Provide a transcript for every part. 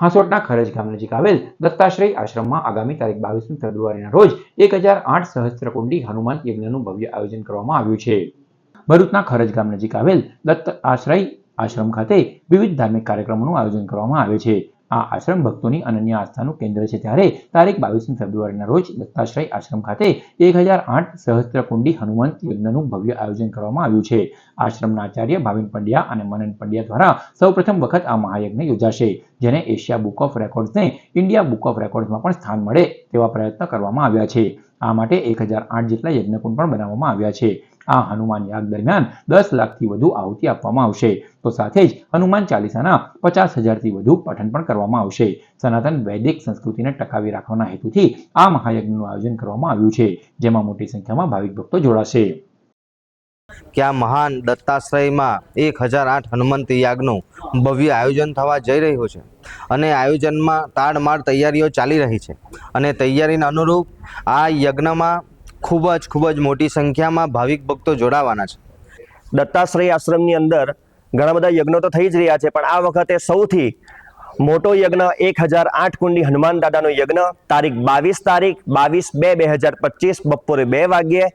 હાંસોટના ખરજ ગામ નજીક આવેલ દત્તાશ્રય આશ્રમમાં આગામી તારીખ બાવીસમી ફેબ્રુઆરીના રોજ એક હજાર આઠ સહસ્ત્રકુંડી હનુમાન યજ્ઞનું ભવ્ય આયોજન કરવામાં આવ્યું છે. ભરૂચના ખરજ ગામ નજીક આવેલ દત્ત આશ્રય આશ્રમ ખાતે વિવિધ ધાર્મિક કાર્યક્રમોનું આયોજન કરવામાં આવે છે. આ આશ્રમ ભક્તોની અનન્ય આસ્થાનું કેન્દ્ર છે. ત્યારે તારીખ બાવીસમી ફેબ્રુઆરીના રોજ દત્તાશ્રય આશ્રમ ખાતે એક હજાર આઠ સહસ્ત્રકુંડી હનુમંત યજ્ઞનું ભવ્ય આયોજન કરવામાં આવ્યું છે. આશ્રમના આચાર્ય ભાવિન પંડ્યા અને મનન પંડ્યા દ્વારા સૌપ્રથમ વખત આ મહાયજ્ઞ યોજાશે, જેને એશિયા બુક ઓફ રેકોર્ડ્સને ઇન્ડિયા બુક ઓફ રેકોર્ડ્સમાં પણ સ્થાન મળે તેવા પ્રયત્ન કરવામાં આવ્યા છે. આ માટે એક હજાર આઠ જેટલા યજ્ઞકુંડ પણ બનાવવામાં આવ્યા છે. આ હનુમાન યાગ દરમિયાન દસ લાખથી વધુ આહુતિ આપવામાં આવશે. તો સાથે જ હનુમાન ચાલીસાના પચાસ હજારથી વધુ પઠન પણ કરવામાં આવશે. સનાતન વૈદિક સંસ્કૃતિને ટકાવી રાખવાના હેતુથી આ મહાયજ્ઞનું આયોજન કરવામાં આવ્યું છે, જેમાં મોટી સંખ્યામાં ભાવિક ભક્તો જોડાશે. ક્યાં મહાન દત્તાશ્રયમાં એક હજાર આઠ હનુમંત યાગનું ભવ્ય આયોજન થવા જઈ રહ્યું છે અને આયોજનમાં તાડમાળ તૈયારીઓ ચાલી રહી છે અને તૈયારીના અનુરૂપ આ યજ્ઞમાં ખૂબ જ ખૂબ જ મોટી સંખ્યામાં ભાવિક ભક્તો જોડાવાના છે. દત્તાશ્રય આશ્રમની અંદર ઘણા બધા યજ્ઞો તો થઈ જ રહ્યા છે, પણ આ વખતે સૌથી મોટો યજ્ઞ એક હજાર આઠ કુંડી હનુમાન દાદાનો યજ્ઞ. તારીખ બાવીસ તારીખ, બાવીસ બે બે હજાર પચીસ બપોરે બે વાગ્યે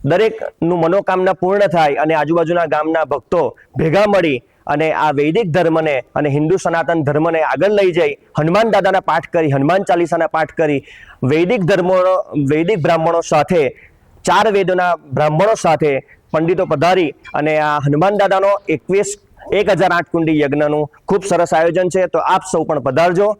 દરેકનું મનોકામના પૂર્ણ થાય અને આજુબાજુના ગામના ભક્તો ભેગા મળી અને આ વૈદિક ધર્મને અને હિન્દુ સનાતન ધર્મને આગળ લઈ જઈ હનુમાન દાદાના પાઠ કરી, હનુમાન ચાલીસાના પાઠ કરી, વૈદિક ધર્મો, વૈદિક બ્રાહ્મણો સાથે, ચાર વેદોના બ્રાહ્મણો સાથે પંડિતો પધારી અને આ હનુમાન દાદાનો એકવીસ, એક હજાર આઠ કુંડી યજ્ઞનું ખૂબ સરસ આયોજન છે. તો આપ સૌ પણ પધારજો.